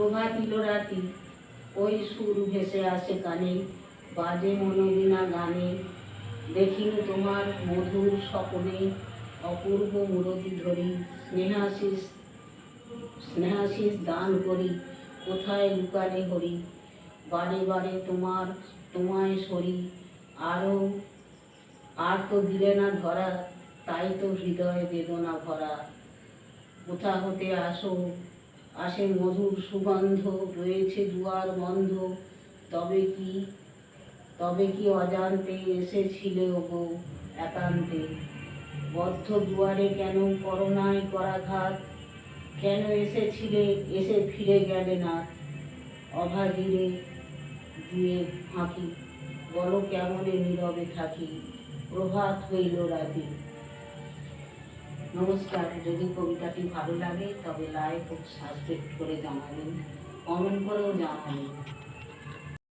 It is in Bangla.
প্রভাতিল রাতি ওই সুর ভেসে আসে কানে, বাজে মনোবিনা গানে। দেখিনু তোমার মধুর স্বপনে, অপূর্ব মূরতি ধরি। স্নেহাশিস স্নেহাশিস দান করি, কোথায় লুকালে হরি? বারে বারে তোমার, তোমায় সরি। আরও আর তো দিলে না ধরা, তাই তো হৃদয় বেদনা ভরা। কোথা হতে আসো আসে মধুর সুগন্ধ রয়েছে দুয়ার বন্ধ। তবে কি তবে কি অজান্তে এসেছিলে গো একান্তে? বদ্ধ দুয়ারে কেন করোনায় করাঘাত কেন এসেছিলে, এসে ফিরে গেলে না? অভাগিরে দিয়ে ফাঁকি, বলো কেমনে নীরবে থাকি? প্রভাত হইল রাতে। নমস্কার যদি কবিতাটি ভালো লাগে তবে লাইক ও সাবস্ক্রাইব করে জানাবেন। কমেন্ট করেও জানাবেন।